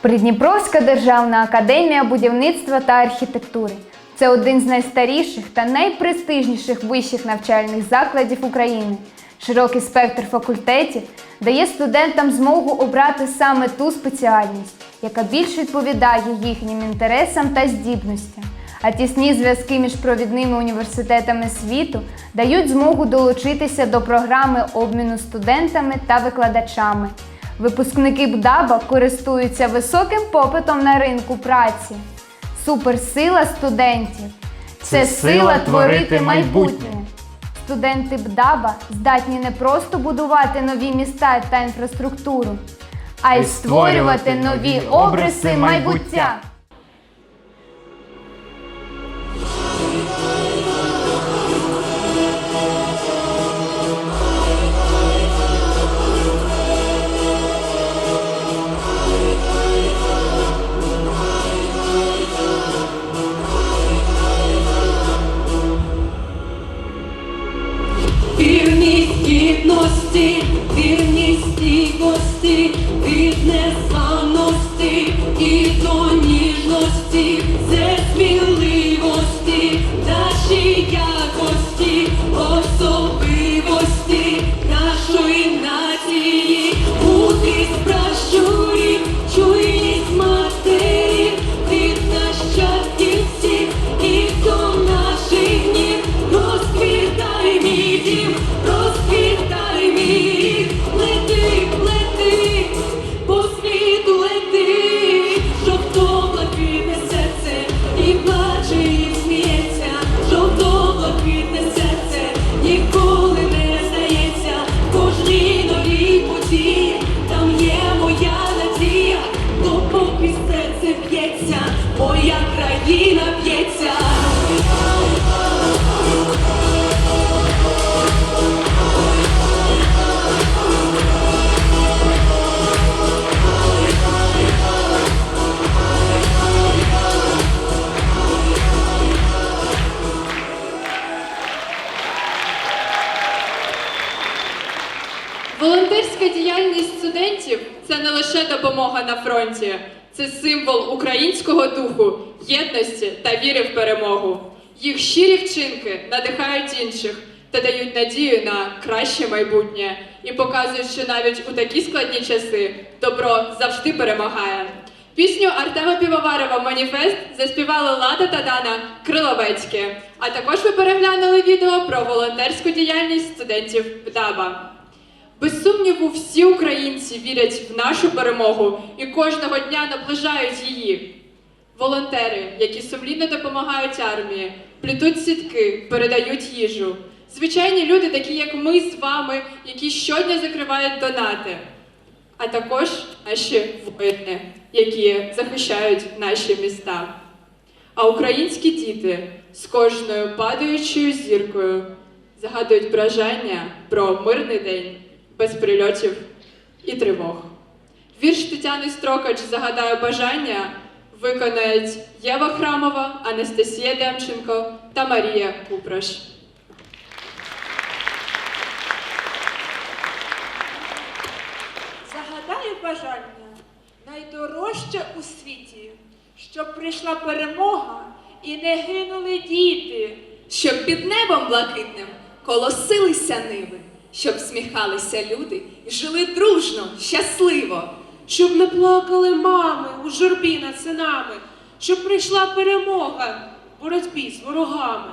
Придніпровська державна академія будівництва та архітектури це один з найстаріших та найпрестижніших вищих навчальних закладів України. Широкий спектр факультетів дає студентам змогу обрати саме ту спеціальність, яка більш відповідає їхнім інтересам та здібностям. А тісні зв'язки між провідними університетами світу дають змогу долучитися до програми обміну студентами та викладачами. Випускники БДАБа користуються високим попитом на ринку праці. Суперсила студентів це сила творити майбутнє. Студенти БДАБа здатні не просто будувати нові міста та інфраструктуру, а й створювати нові обриси майбуття. Це не лише допомога на фронті, це символ українського духу, єдності та віри в перемогу. Їх щирі вчинки надихають інших та дають надію на краще майбутнє і показують, що навіть у такі складні часи добро завжди перемагає. Пісню Артема Півоварова Маніфест заспівали Лада та Дана Криловецькі. А також ви переглянули відео про волонтерську діяльність студентів ВДАБА. Без сумніву, всі українці вірять в нашу перемогу і кожного дня наближають її. Волонтери, які сумлінно допомагають армії, плетуть сітки, передають їжу. Звичайні люди, такі як ми з вами, які щодня закривають донати. А також наші воїни, які захищають наші міста. А українські діти з кожною падаючою зіркою загадують бажання про мирний день без прильотів і тривог. Вірш Тетяни Строкач Загадаю бажання виконають Єва Храмова, Анастасія Демченко та Марія Купраш. Загадаю бажання найдорожче у світі, щоб прийшла перемога і не гинули діти. щоб під небом блакитним колосилися ниви, щоб сміхалися люди і жили дружно, щасливо. Щоб не плакали мами у журбі над синами, щоб прийшла перемога в боротьбі з ворогами,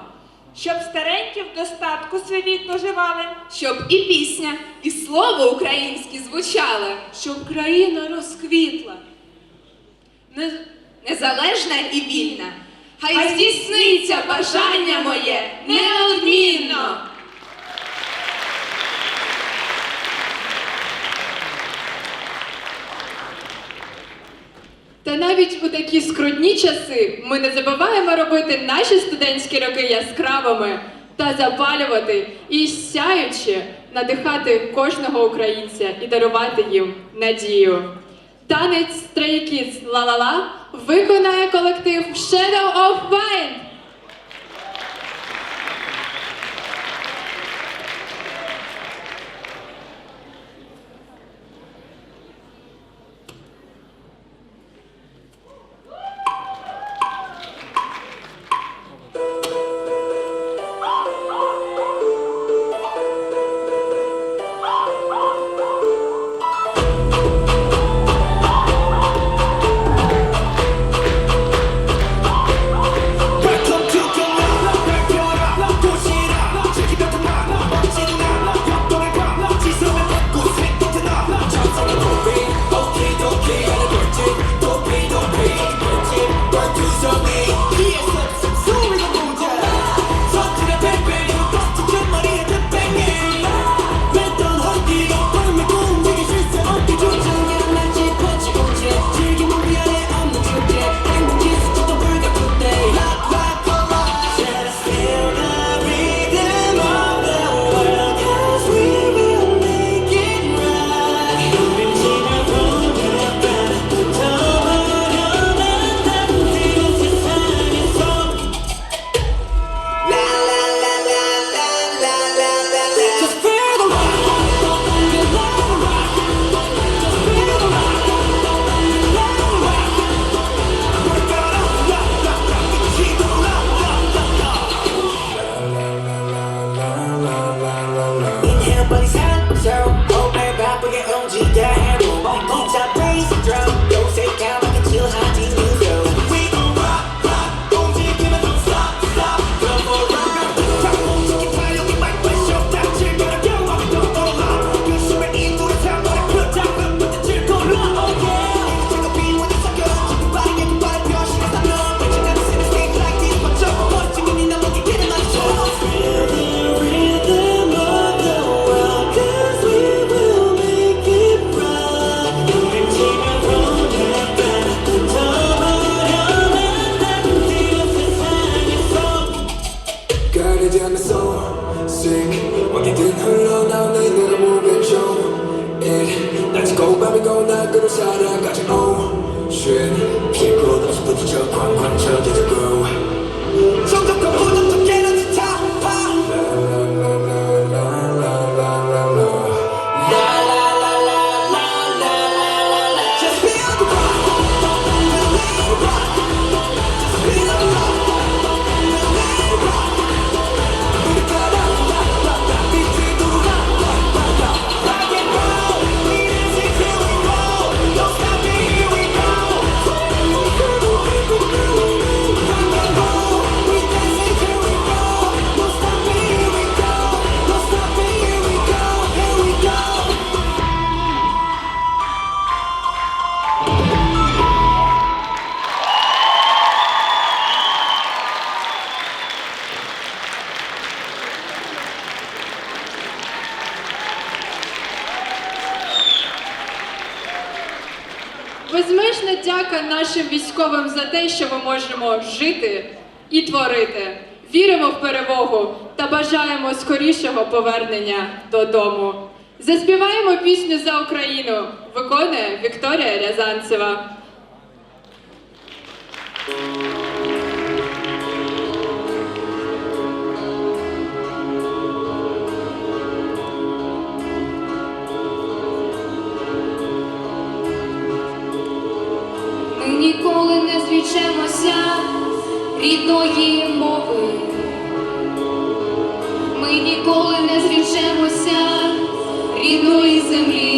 щоб старенькі в достатку свій вік доживали, Щоб і пісня, і слово українське звучали, щоб країна розквітла. Не... незалежна і вільна. Хай здійсниться бажання моє неодмінно. Та навіть у такі скрутні часи ми не забуваємо робити наші студентські роки яскравими та запалювати і сяючи надихати кожного українця і дарувати їм надію. Танець Stray «Ла-ла-ла» виконає колектив Shadow of Mind. Безмежна дяка нашим військовим за те, що ми можемо жити і творити. Віримо в перемогу та бажаємо скорішого повернення додому. Заспіваємо пісню за Україну. Виконує Вікторія Рязанцева. рідної мови, ми ніколи не зрічемося рідної землі.